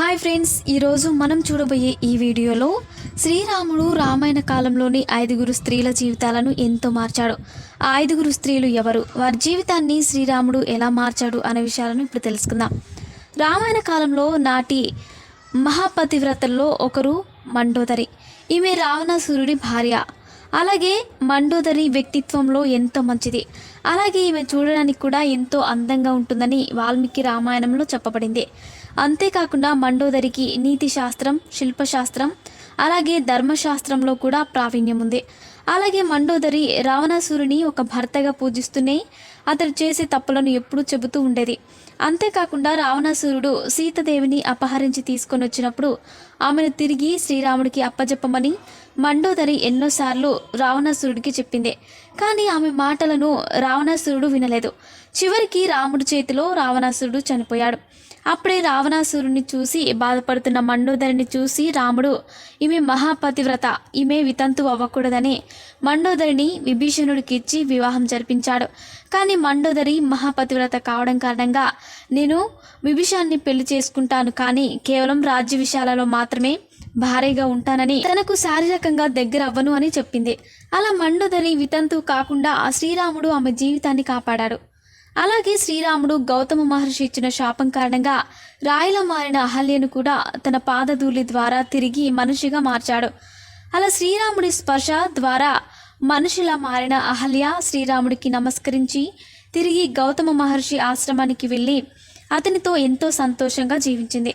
Hi friends ఈరోజు మనం చూడబోయే ఈ వీడియోలో శ్రీరాముడు రామాయణ కాలంలోని ఐదుగురు స్త్రీల జీవితాలను ఎంతో మార్చాడు. ఆ ఐదుగురు స్త్రీలు ఎవరు? వారి జీవితాన్ని శ్రీరాముడు ఎలా మార్చాడు అనే విషయాలను ఇప్పుడు తెలుసుకుందాం. రామాయణ కాలంలో నాటి మహాపతివ్రతల్లో ఒకరు మండోదరి. ఈమె రావణాసురుడి భార్య. అలాగే మండోదరి వ్యక్తిత్వంలో ఎంతో మంచిది. అలాగే ఈమె చూడడానికి కూడా ఎంతో అందంగా ఉంటుందని వాల్మీకి రామాయణంలో చెప్పబడింది. అంతేకాకుండా మండోదరికి నీతి శాస్త్రం శిల్పశాస్త్రం అలాగే ధర్మశాస్త్రంలో కూడా ప్రావీణ్యం ఉంది. అలాగే మండోదరి రావణాసురుని ఒక భర్తగా పూజిస్తూనే అతడు చేసే తప్పులను ఎప్పుడూ చెబుతూ ఉండేది. అంతేకాకుండా రావణాసురుడు సీతదేవిని అపహరించి తీసుకొని వచ్చినప్పుడు ఆమెను తిరిగి శ్రీరాముడికి అప్పజెప్పమని మండోదరి ఎన్నోసార్లు రావణాసురుడికి చెప్పింది. కానీ ఆమె మాటలను రావణాసురుడు వినలేదు. చివరికి రాముడి చేతిలో రావణాసురుడు చనిపోయాడు. అప్పుడే రావణాసురుని చూసి బాధపడుతున్న మండోదరిని చూసి రాముడు ఈమె మహాపతివ్రత ఈమె వితంతు అవ్వకూడదని మండోదరిని విభీషణుడికి ఇచ్చి వివాహం జరిపించాడు. కానీ మండోదరి మహాపతివ్రత కావడం కారణంగా నేను విభిషాన్ని పెళ్ళి చేసుకుంటాను. కానీ కేవలం రాజ్య విషయాలలో మాత్రమే భారీగా ఉంటానని తనకు శారీరకంగా దగ్గర అవ్వను అని చెప్పింది. అలా మండోదరి వితంతు కాకుండా ఆ శ్రీరాముడు ఆమె జీవితాన్ని కాపాడాడు. అలాగే శ్రీరాముడు గౌతమ మహర్షి ఇచ్చిన శాపం కారణంగా రాయిలా మారిన అహల్యను కూడా తన పాదధూళి ద్వారా తిరిగి మనిషిగా మార్చాడు. అలా శ్రీరాముడి స్పర్శ ద్వారా మనిషిలా మారిన అహల్య శ్రీరాముడికి నమస్కరించి తిరిగి గౌతమ మహర్షి ఆశ్రమానికి వెళ్ళి అతనితో ఎంతో సంతోషంగా జీవించింది.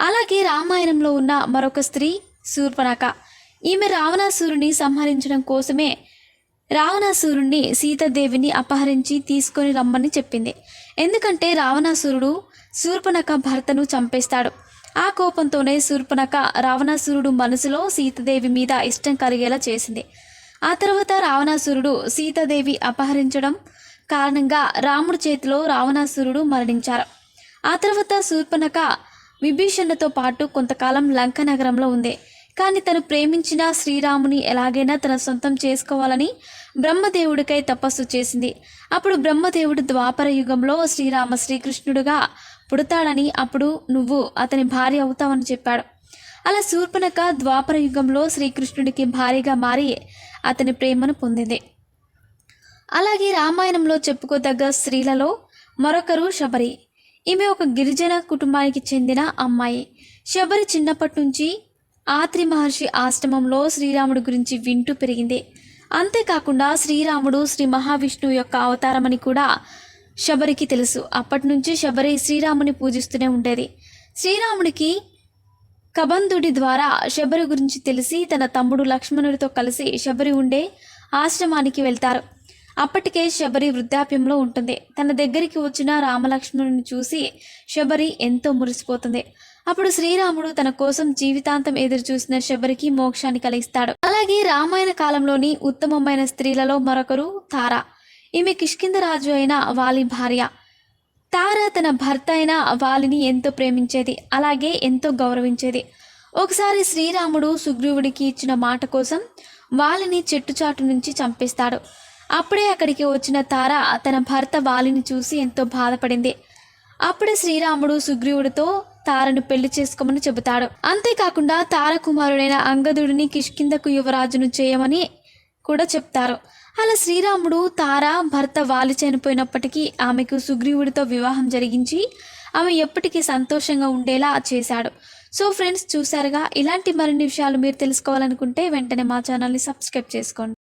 అలాగే రామాయణంలో ఉన్న మరొక స్త్రీ శూర్పణక. ఈమె రావణాసురుని సంహరించడం కోసమే రావణాసురుణ్ణి సీతాదేవిని అపహరించి తీసుకొని రమ్మని చెప్పింది. ఎందుకంటే రావణాసురుడు శూర్పణక భర్తను చంపేస్తాడు. ఆ కోపంతోనే శూర్పణక రావణాసురుడు మనసులో సీతాదేవి మీద ఇష్టం కలిగేలా చేసింది. ఆ తర్వాత రావణాసురుడు సీతాదేవి అపహరించడం కారణంగా రాముడి చేతిలో రావణాసురుడు మరణించారు. ఆ తర్వాత శూర్పణక విభీషణతో పాటు కొంతకాలం లంక నగరంలో ఉంది. కానీ తను ప్రేమించిన శ్రీరాముని ఎలాగైనా తన సొంతం చేసుకోవాలని బ్రహ్మదేవుడికై తపస్సు చేసింది. అప్పుడు బ్రహ్మదేవుడు ద్వాపర యుగంలో శ్రీరామ శ్రీకృష్ణుడుగా పుడతాడని అప్పుడు నువ్వు అతని భార్య అవుతావని చెప్పాడు. అలా శూర్పణక ద్వాపర యుగంలో శ్రీకృష్ణుడికి భారీగా మారి అతని ప్రేమను పొందింది. అలాగే రామాయణంలో చెప్పుకోదగ్గ స్త్రీలలో మరొకరు శబరి. ఈమె ఒక గిరిజన కుటుంబానికి చెందిన అమ్మాయి. శబరి చిన్నప్పటి నుంచి ఆత్రి మహర్షి ఆశ్రమంలో శ్రీరాముడి గురించి వింటూ పెరిగింది. అంతేకాకుండా శ్రీరాముడు శ్రీ మహావిష్ణువు యొక్క అవతారమని కూడా శబరికి తెలుసు. అప్పటి నుంచి శబరి శ్రీరాముని పూజిస్తూనే ఉండేది. శ్రీరాముడికి కబంధుడి ద్వారా శబరి గురించి తెలిసి తన తమ్ముడు లక్ష్మణుడితో కలిసి శబరి ఉండే ఆశ్రమానికి వెళ్తారు. అప్పటికే శబరి వృద్ధాప్యంలో ఉంటుంది. తన దగ్గరికి వచ్చిన రామలక్ష్మణుని చూసి శబరి ఎంతో మురిసిపోతుంది. అప్పుడు శ్రీరాముడు తన కోసం జీవితాంతం ఎదురు చూసిన శబరికి మోక్షాన్ని కలిగిస్తాడు. అలాగే రామాయణ కాలంలోని ఉత్తమమైన స్త్రీలలో మరొకరు తార. ఈమె కిష్కింద రాజు అయిన వాలి భార్య తార తన భర్త అయిన వాలిని ఎంతో ప్రేమించేది అలాగే ఎంతో గౌరవించేది. ఒకసారి శ్రీరాముడు సుగ్రీవుడికి ఇచ్చిన మాట కోసం వాలిని చెట్టుచాటు నుంచి చంపేస్తాడు. అప్పుడే అక్కడికి వచ్చిన తార తన భర్త వాలిని చూసి ఎంతో బాధపడింది. అప్పుడే శ్రీరాముడు సుగ్రీవుడితో తారను పెళ్ళి చేసుకోమని చెబుతాడు. అంతేకాకుండా తార కుమారుడైన అంగదుడిని కిష్కిందకు యువరాజును చేయమని కూడా చెప్తారు. అలా శ్రీరాముడు తార భర్త వాలి చనిపోయినప్పటికీ ఆమెకు సుగ్రీవుడితో వివాహం జరిగించి ఆమె ఎప్పటికీ సంతోషంగా ఉండేలా చేశాడు. సో ఫ్రెండ్స్ చూసారుగా ఇలాంటి మరిన్ని విషయాలు మీరు తెలుసుకోవాలనుకుంటే వెంటనే మా ఛానల్ని సబ్స్క్రైబ్ చేసుకోండి.